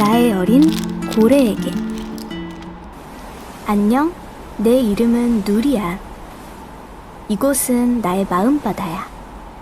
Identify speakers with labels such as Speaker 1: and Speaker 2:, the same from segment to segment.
Speaker 1: 나의 어린 고래에게 안녕, 내 이름은 누리야. 이곳은 나의 마음바다야.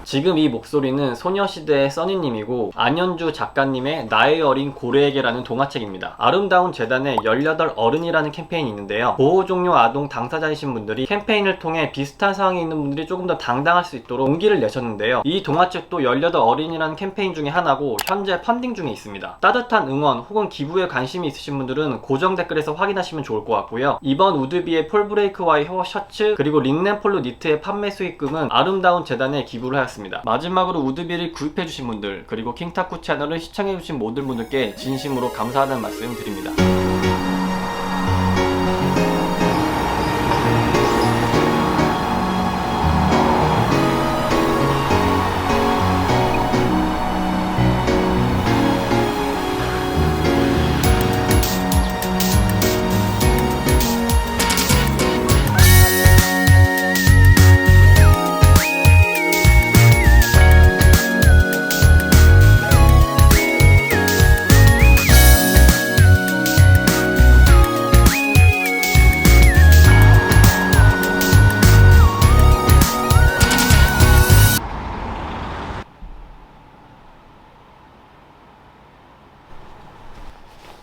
Speaker 2: 지금 이 목소리는 소녀시대의 써니님이고 안현주 작가님의 나의 어린 고래에게라는 동화책입니다. 아름다운 재단의 18 어른이라는 캠페인이 있는데요. 보호 종료 아동 당사자이신 분들이 캠페인을 통해 비슷한 상황에 있는 분들이 조금 더 당당할 수 있도록 용기를 내셨는데요. 이 동화책도 18 어린이라는 캠페인 중에 하나고 현재 펀딩 중에 있습니다. 따뜻한 응원 혹은 기부에 관심이 있으신 분들은 고정 댓글에서 확인하시면 좋을 것 같고요. 이번 우드비의 폴브레이크와의 혀 셔츠 그리고 린넨폴로 니트의 판매 수익금은 아름다운 재단에 기부를 하였습니다. 마지막으로 우드비를 구입해주신 분들 그리고 킹타쿠 채널을 시청해주신 모든 분들께 진심으로 감사하다는 말씀 드립니다.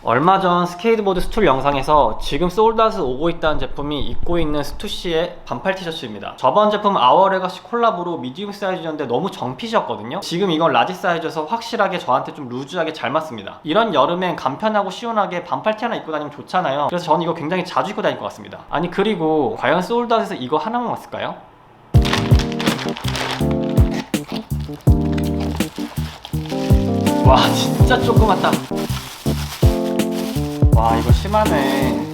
Speaker 2: 얼마 전 스케이트보드 스툴 영상에서 지금 소울드아웃 오고 있다는 제품이 입고 있는 스투시의 반팔 티셔츠입니다. 저번 제품 아워 레가시 콜라보로 미디움 사이즈였는데 너무 정핏이었거든요. 지금 이건 라지 사이즈여서 확실하게 저한테 좀 루즈하게 잘 맞습니다. 이런 여름엔 간편하고 시원하게 반팔 티 하나 입고 다니면 좋잖아요. 그래서 저는 이거 굉장히 자주 입고 다닐 것 같습니다. 아니 그리고 과연 소울드아웃에서 이거 하나만 왔을까요? 와 진짜 조그맣다. 와 이거 심하네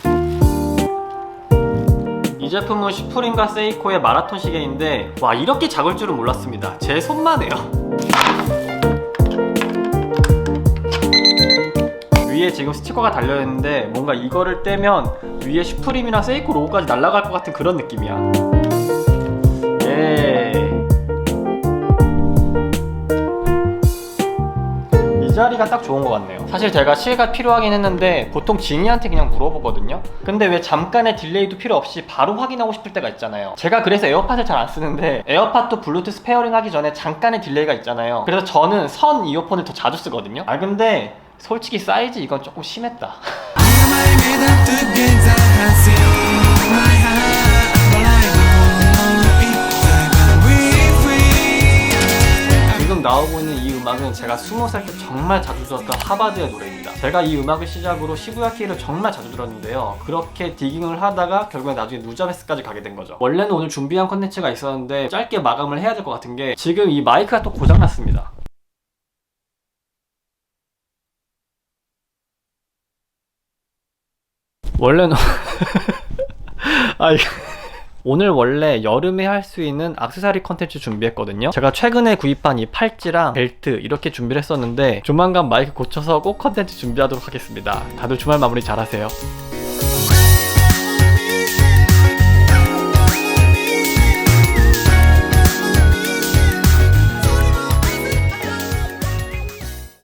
Speaker 2: 이 제품은 슈프림과 세이코의 마라톤 시계인데 와 이렇게 작을 줄은 몰랐습니다 제 손만 해요 위에 지금 스티커가 달려있는데 뭔가 이거를 떼면 위에 슈프림이랑 세이코 로고까지 날아갈 것 같은 그런 느낌이야 예. 이 자리가 딱 좋은 것 같네요. 사실 제가 시계가 필요하긴 했는데 보통 지니한테 그냥 물어보거든요. 근데 왜 잠깐의 딜레이도 필요 없이 바로 확인하고 싶을 때가 있잖아요. 제가 그래서 에어팟을 잘 안 쓰는데 에어팟도 블루투스 페어링 하기 전에 잠깐의 딜레이가 있잖아요. 그래서 저는 선 이어폰을 더 자주 쓰거든요. 아 근데 솔직히 사이즈 이건 조금 심했다. 나오고 있는 이 음악은 제가 20살 때 정말 자주 들었던 하바드의 노래입니다. 제가 이 음악을 시작으로 시부야키를 정말 자주 들었는데요. 그렇게 디깅을 하다가 결국에 나중에 누자베스까지 가게 된 거죠. 원래는 오늘 준비한 컨텐츠가 있었는데 짧게 마감을 해야 될 것 같은 게 지금 이 마이크가 또 고장났습니다. 원래는 아 이게 오늘 원래 여름에 할 수 있는 악세사리 컨텐츠 준비했거든요. 제가 최근에 구입한 이 팔찌랑 벨트 이렇게 준비를 했었는데 조만간 마이크 고쳐서 꼭 컨텐츠 준비하도록 하겠습니다. 다들 주말 마무리 잘 하세요.